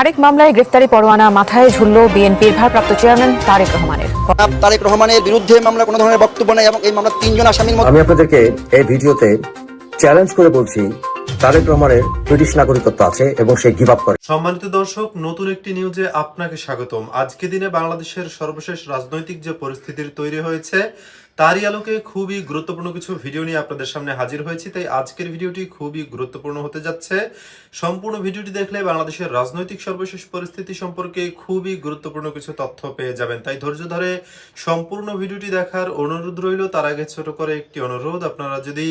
আরেক মামলায় গ্রেফতারি পরোয়ানা মাথায় ঝুলল বিএনপির ভারপ্রাপ্ত চেয়ারম্যান তারেক রহমানের। তারেক রহমানের বিরুদ্ধে মামলা কোনো ধরনের বক্তব্য নেই এবং এই মামলার তিনজন আসামির মধ্যে আমি আপনাদেরকে এই ভিডিওতে চ্যালেঞ্জ করে বলছি তারেক রহমানের ব্রিটিশ নাগরিকত্ব আছে এবং সে গিভ আপ করে। সম্মানিত দর্শক নতুন একটি নিউজে আপনাকে স্বাগতম। আজকে দিনে বাংলাদেশের সর্বশেষ রাজনৈতিক যে পরিস্থিতির তৈরি হয়েছে তারই আলোকে খুবই গুরুত্বপূর্ণ কিছু ভিডিও নিয়ে আপনাদের সামনে হাজির হয়েছি। তাই আজকের ভিডিওটি খুবই গুরুত্বপূর্ণ হতে যাচ্ছে। সম্পূর্ণ ভিডিওটি দেখলে বাংলাদেশের রাজনৈতিক সর্বশেষ পরিস্থিতি সম্পর্কে খুবই গুরুত্বপূর্ণ কিছু তথ্য পেয়ে যাবেন। তাই ধৈর্য ধরে সম্পূর্ণ ভিডিওটি দেখার অনুরোধ রইল। তার আগে ছোট করে একটি অনুরোধ, আপনারা যদি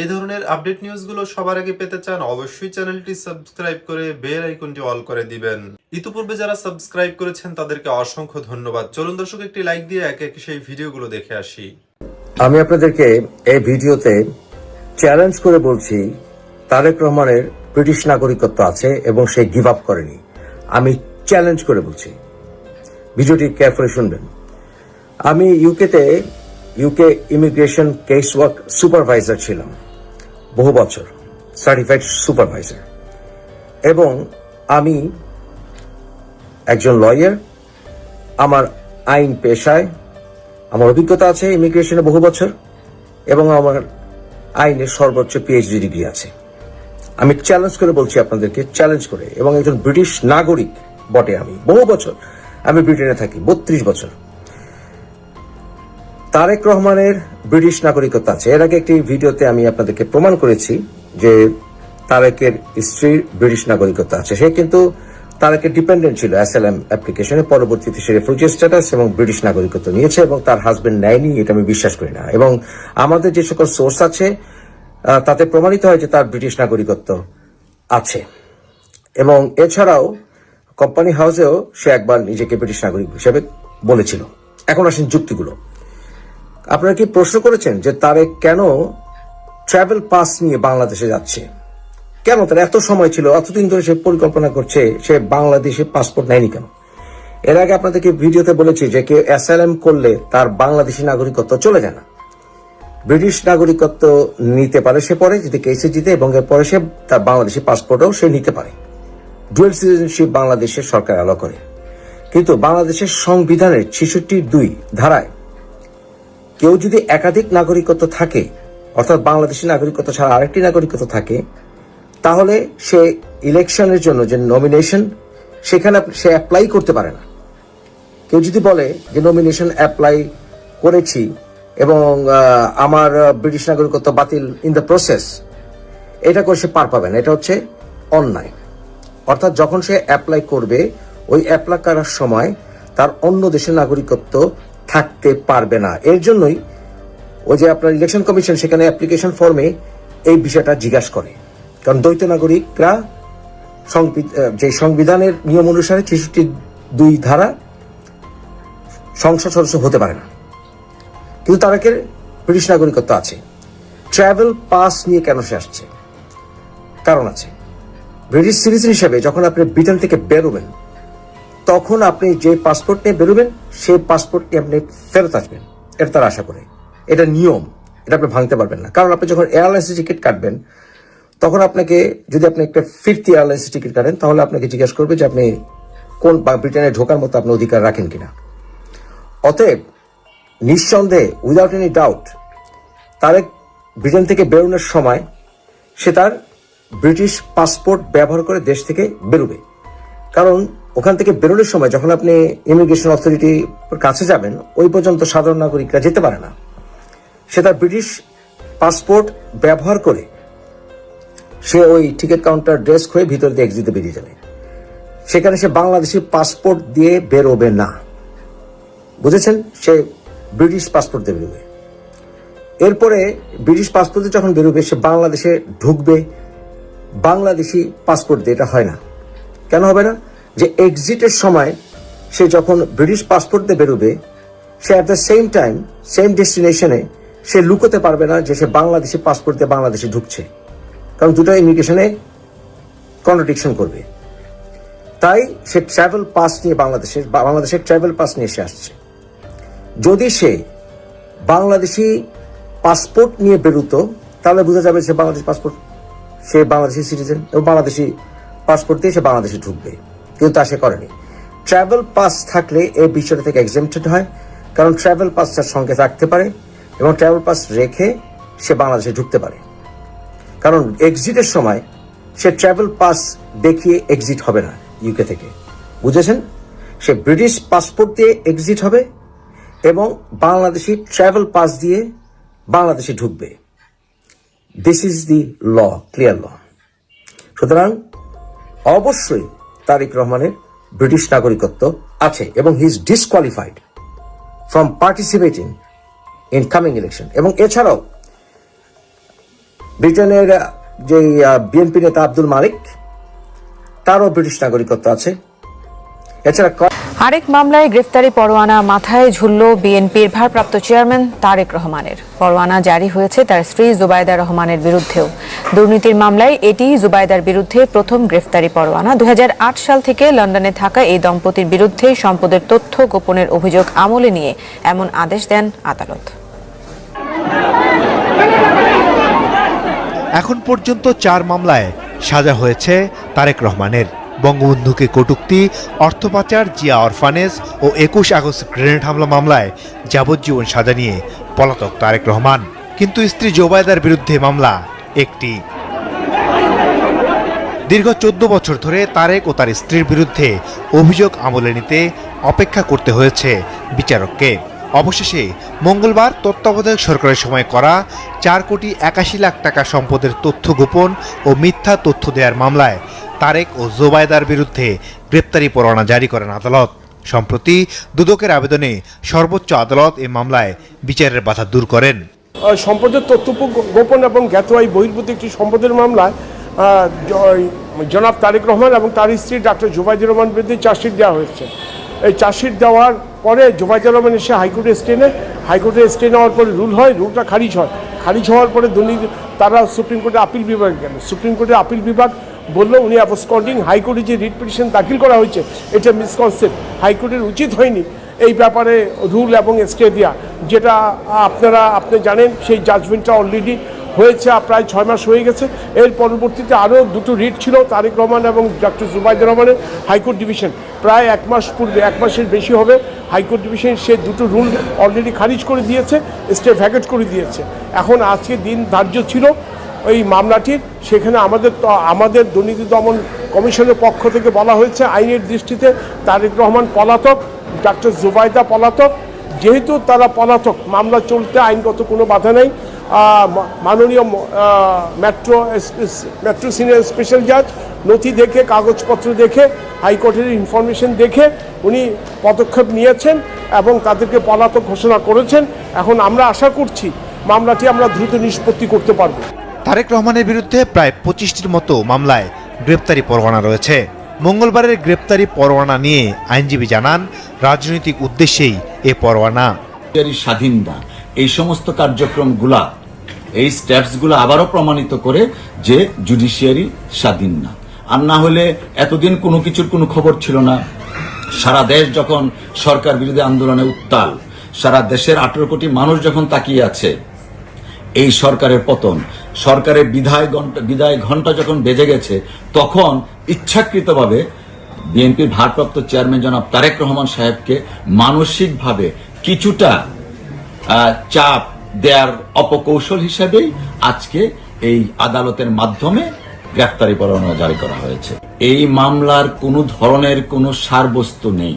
এই ধরনের আপডেট নিউজগুলো সবার আগে পেতে চান, অবশ্যই চ্যানেলটি সাবস্ক্রাইব করে বেল আইকনটি অল করে দিবেন। ইতিপূর্বে যারা সাবস্ক্রাইব করেছেন, তাদেরকে অসংখ্য ধন্যবাদ। চলুন দর্শক, একটি লাইক দিয়ে একে একে সেই ভিডিওগুলো দেখে আসি। আমি আপনাদেরকে এই ভিডিওতে চ্যালেঞ্জ করে বলছি, তারেক রহমানের ব্রিটিশ নাগরিকত্ব আছে এবং সে গিভ আপ করেনি। আমি চ্যালেঞ্জ করে বলছি। ভিডিওটি কেয়ারফুলি শুনবেন। আমি ইউকেতে UK immigration case work supervisor ছিলাম, বহু বছর সার্টিফাইড সুপারভাইজার এবং আমি একজন লয়ার আমার আইন পেশায়, আমার অভিজ্ঞতা আছে ইমিগ্রেশনে বহু বছর, এবং আমার আইনে সর্বোচ্চ পিএইচডি ডিগ্রি আছে। আমি চ্যালেঞ্জ করে বলছি আপনাদেরকে চ্যালেঞ্জ করে, এবং একজন ব্রিটিশ নাগরিক বটে আমি, বহু বছর। আমি ব্রিটেনে থাকি, বত্রিশ বছর। তারেক রহমানের ব্রিটিশ নাগরিকত্ব আছে। এর আগে একটি ভিডিওতে আমি আপনাদেরকে প্রমাণ করেছি যে তারেকের স্ত্রীর ব্রিটিশ নাগরিকত্ব আছে। সে কিন্তু তারেকের ডিপেন্ডেন্ট ছিল এসএলএম অ্যাপ্লিকেশনে পরবর্তীতে সে রেফিউজি স্ট্যাটাস এবং ব্রিটিশ নাগরিকত্ব নিয়েছে এবং তার হাজবেন্ড নেয়নি, এটা আমি বিশ্বাস করি না। এবং আমাদের যে সকল সোর্স আছে তাতে প্রমাণিত হয় যে তার ব্রিটিশ নাগরিকত্ব আছে। এবং এছাড়াও কোম্পানি হাউসেও সে একবার নিজেকে ব্রিটিশ নাগরিক হিসেবে বলেছিল। এখন আসেন যুক্তিগুলো। আপনারা কি প্রশ্ন করেছেন যে তারে কেন ট্রাভেল পাস নিয়ে বাংলাদেশে যাচ্ছে? কেন? তার এত সময় ছিল, এতদিন ধরে সে পরিকল্পনা করছে, সে বাংলাদেশে পাসপোর্ট নেয়নি কেন? এর আগে আপনাদেরকে ভিডিওতে বলেছি যে কেউ অ্যাসাইলাম করলে তার বাংলাদেশি নাগরিকত্ব চলে যায় না। ব্রিটিশ নাগরিকত্ব নিতে পারে সে পরে, যদি কেসে জিতে, এবং এরপরে সে তার বাংলাদেশি পাসপোর্টও সে নিতে পারে। ডুয়েল সিটিজেনশিপ বাংলাদেশের সরকার অ্যালো করে। কিন্তু বাংলাদেশের সংবিধানের ছেষট্টি দুই ধারায় কেউ যদি একাধিক নাগরিকত্ব থাকে, অর্থাৎ বাংলাদেশি নাগরিকত্ব ছাড়া আরেকটি নাগরিকত্ব থাকে তাহলে সে ইলেকশনের জন্য যে নমিনেশন সেখানে সে অ্যাপ্লাই করতে পারে না। কেউ যদি বলে যে নমিনেশন অ্যাপ্লাই করেছি এবং আমার ব্রিটিশ নাগরিকত্ব বাতিল ইন দ্য প্রসেস এটা করে সে পার পাবে না। এটা হচ্ছে অন্যায়। অর্থাৎ যখন সে অ্যাপ্লাই করবে, ওই অ্যাপ্লাই করার সময় তার অন্য দেশের নাগরিকত্ব থাকতে পারবে না। এর জন্যই ওই যে আপনার ইলেকশন কমিশন সেখানে অ্যাপ্লিকেশন ফর্মে এই বিষয়টা জিজ্ঞাসা করে। কারণ দ্বৈত নাগরিকরা যে সংবিধানের নিয়ম অনুসারে ছেষট্টি দুই ধারা সংসদ সদস্য হতে পারে না। কিন্তু তারাকে ব্রিটিশ নাগরিকত্ব আছে। ট্রাভেল পাস নিয়ে কেন সে আসছে? কারণ আছে। ব্রিটিশ সিটিজেন হিসেবে যখন আপনি ব্রিটেন থেকে বেরোবেন, তখন আপনি যে পাসপোর্ট নিয়ে বেরোবেন, সেই পাসপোর্ট নিয়ে আপনি ফেরত আসবেন। এটা তার আশা করে। এটা নিয়ম। এটা আপনি ভাঙতে পারবেন না। কারণ আপনি যখন এয়ারলাইন্সের টিকিট কাটবেন তখন আপনাকে, যদি আপনি একটা ফিফথ এয়ারলাইন্সের টিকিট কাটেন, তাহলে আপনাকে জিজ্ঞেস করবে যে আপনি কোন ব্রিটেনে ঢোকার মতো আপনি অধিকার রাখেন কিনা। অতএব, নিঃসন্দেহে without any doubt Tarek Britain থেকে বেরোনোর সময় সে তার ব্রিটিশ পাসপোর্ট ব্যবহার করে দেশ থেকে বেরোবে। কারণ, ওখান থেকে বেরোনোর সময় যখন আপনি ইমিগ্রেশন অথরিটির কাছে যাবেন, ওই পর্যন্ত সাধারণ নাগরিকরা যেতে পারে না। সে তার ব্রিটিশ পাসপোর্ট ব্যবহার করে সে ওই টিকিট কাউন্টার ডেস্ক হয়ে ভিতর দিয়ে এক্সিটে বেরিয়ে যাবে। সেখানে সে বাংলাদেশি পাসপোর্ট দিয়ে বেরোবে না। বুঝেছেন? সে ব্রিটিশ পাসপোর্ট দিয়ে বেরোবে। এরপরে ব্রিটিশ পাসপোর্টে যখন বেরোবে, সে বাংলাদেশে ঢুকবে। বাংলাদেশি পাসপোর্ট দিয়ে এটা হয় না। কেন হবে না? যে এক্সিটের সময় সে যখন ব্রিটিশ পাসপোর্ট দিয়ে বেরোবে, সে at the same time same ডেস্টিনেশনে সে লুকোতে পারবে না যে সে বাংলাদেশি পাসপোর্ট দিয়ে বাংলাদেশে ঢুকছে। কারণ দুটো ইমিগ্রেশনে কন্ট্রাডিকশন করবে। তাই সে ট্রাভেল পাস নিয়ে বাংলাদেশের বাংলাদেশের ট্রাভেল পাস নিয়ে সে আসছে। যদি সে বাংলাদেশি পাসপোর্ট নিয়ে বেরোতো, তাহলে বোঝা যাবে সে বাংলাদেশ পাসপোর্ট সে বাংলাদেশি সিটিজেন এবং বাংলাদেশি পাসপোর্ট দিয়ে সে বাংলাদেশে ঢুকবে। কিন্তু তা সে করেনি। ট্রাভেল পাস থাকলে এই বিষয়টা থেকে এক্সেমটেড হয়, কারণ ট্রাভেল পাসটার সঙ্গে থাকতে পারে এবং ট্রাভেল পাস রেখে সে বাংলাদেশে ঢুকতে পারে। কারণ এক্সিটের সময় সে ট্রাভেল পাস দেখিয়ে এক্সিট হবে না ইউকে থেকে। বুঝেছেন? সে ব্রিটিশ পাসপোর্ট দিয়ে এক্সিট হবে এবং বাংলাদেশি ট্রাভেল পাস দিয়ে বাংলাদেশে ঢুকবে। This is the law clear law সুতরাং অবশ্যই তারিক রহমানের ব্রিটিশ নাগরিকত্ব আছে এবং he is disqualified from participating in coming election এবং এছাড়াও ব্রিটেনের যে বিএনপি নেতা আব্দুল মালিক, তারও ব্রিটিশ নাগরিকত্ব আছে। এছাড়া আরেক মামলায় গ্রেফতারি পরোয়ানা মাথায় ঝুলল বিএনপির ভারপ্রাপ্ত চেয়ারম্যান তারেক রহমানের। পরোয়ানা জারি হয়েছে তার স্ত্রী জুবাইদা রহমানের বিরুদ্ধেও। দুর্নীতির মামলায় এটি জুবাইদার বিরুদ্ধে প্রথম গ্রেফতারি পরোয়ানা। দু হাজার আট সাল থেকে লন্ডনে থাকা এই দম্পতির বিরুদ্ধে সম্পদের তথ্য গোপনের অভিযোগ আমলে নিয়ে এমন আদেশ দেন আদালত। এখন পর্যন্ত চার মামলায় সাজা হয়েছে তারেক রহমানের। বঙ্গবন্ধুকে কটূক্তি, অর্থ পাচার, জিয়া অরফানেজ ও একুশ আগস্ট গ্রেনেড হামলা মামলায় যাবজ্জীবন সাজা নিয়ে পলাতক তারেক রহমান। কিন্তু স্ত্রী জোবায়দার বিরুদ্ধে মামলা একটি। দীর্ঘ চোদ্দ বছর ধরে তারেক ও তার স্ত্রীর বিরুদ্ধে অভিযোগ আমলে নিতে অপেক্ষা করতে হয়েছে বিচারককে। অবশেষে মঙ্গলবার তত্ত্বাবধায়ক সরকারের সময় করা চার কোটি একাশি লাখ টাকা সম্পদের তথ্য গোপন ও মিথ্যা তথ্য দেওয়ার মামলায় তারেক ও জোবায়দার বিরুদ্ধে গ্রেপ্তারি পরোয়ানা জারি করেন আদালত। সম্প্রতি দুদকের আবেদনে সর্বোচ্চ আদালত এ মামলায় বিচারের বাধা দূর করেন। সম্পদের তথ্য গোপন এবং জ্ঞাতওয়াই বহির্ভূত একটি সম্পদের মামলায় জনাব তারেক রহমান এবং তার স্ত্রী ডাক্তার জুবাইদুর রহমান বিরুদ্ধে চার্জশিট দেওয়া হয়েছে। এই চার্জশিট দেওয়ার পরে জুবাইদুর রহমান এসে হাইকোর্টে স্টে নেয়। হাইকোর্টে স্টে নেওয়ার পরে রুল হয়, রুলটা খারিজ হয়। খারিজ হওয়ার পরে দুর্নীতি, তারা সুপ্রিম কোর্টে আপিল বিভাগে গেল। সুপ্রিম কোর্টে আপিল বিভাগ বলল, উনি অ্যাবসকন্ডিং হাইকোর্টে যে রিট পিটিশন দাখিল করা হয়েছে, এটা মিসকনসেপ্ট হাইকোর্টের উচিত হয়নি এই ব্যাপারে রুল এবং স্টে দেওয়া। যেটা আপনারা, আপনি জানেন, সেই জাজমেন্টটা অলরেডি হয়েছে প্রায় ছয় মাস হয়ে গেছে। এর পরবর্তীতে আরও দুটো রিট ছিল, তারেক রহমান এবং ডক্টর জুবাইদুর রহমানের হাইকোর্ট ডিভিশন। প্রায় এক মাস পূর্বে, এক মাসের বেশি হবে হাইকোর্ট ডিভিশন, সে দুটো রুল অলরেডি খারিজ করে দিয়েছে, স্টে ভ্যাকেট করে দিয়েছে। এখন আজকে দিন ধার্য ছিল এই মামলাটির, সেখানে আমাদের আমাদের দুর্নীতি দমন কমিশনের পক্ষ থেকে বলা হয়েছে, আইনের দৃষ্টিতে তারেক রহমান পলাতক ডাক্তার জুবাইদা পলাতক। যেহেতু তারা পলাতক, মামলা চলতে আইনগত কোনো বাধা নেই মাননীয় মেট্রো মেট্রো সিনিয়র স্পেশাল জাজ নথি দেখে কাগজপত্র দেখে হাইকোর্টের ইনফরমেশন দেখে উনি পদক্ষেপ নিয়েছেন এবং তাদেরকে পলাতক ঘোষণা করেছেন। এখন আমরা আশা করছি মামলাটি আমরা দ্রুত নিষ্পত্তি করতে পারব। তারেক রহমানের বিরুদ্ধে প্রায় পঁচিশটির মতো মামলায় গ্রেপ্তারি পরোয়ানা রয়েছে। মঙ্গলবারের গ্রেপ্তারি পরোয়ানা নিয়ে আইনজীবী জানান রাজনৈতিক উদ্দেশ্যেই এ পরোয়ানা। স্বাধীনতা এই সমস্ত কার্যক্রমগুলা এই স্টেপসগুলো আবারও প্রমাণিত করে যে জুডিশিয়ারি স্বাধীন না। আর না হলে এতদিন কোনো কিছুর কোনো খবর ছিল না। সারা দেশ যখন সরকার বিরোধী আন্দোলনে উত্তাল, সারা দেশের আঠেরো কোটি মানুষ যখন তাকিয়ে আছে, এই সরকারের পতন, সরকারের বিধায় ঘণ্টা বিদায় ঘণ্টা যখন বেজে গেছে, তখন ইচ্ছাকৃতভাবে বিএনপির ভারপ্রাপ্ত চেয়ারম্যান জনাব তারেক রহমান সাহেবকে মানসিকভাবে কিছুটা চাপ দেওয়ার অপকৌশল হিসেবেই আজকে এই আদালতের মাধ্যমে গ্রেফতারি পরোয়ানা জারি করা হয়েছে। এই মামলার কোনো ধরনের কোনো সারবস্তু নেই।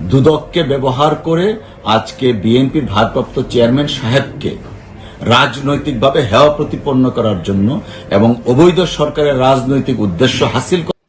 দুদককে ব্যবহার করে আজকে বিএনপির ভারপ্রাপ্ত চেয়ারম্যান সাহেবকে রাজনৈতিকভাবে হেয় প্রতিপন্ন করার জন্য এবং অবৈধ সরকারের রাজনৈতিক উদ্দেশ্য হাসিল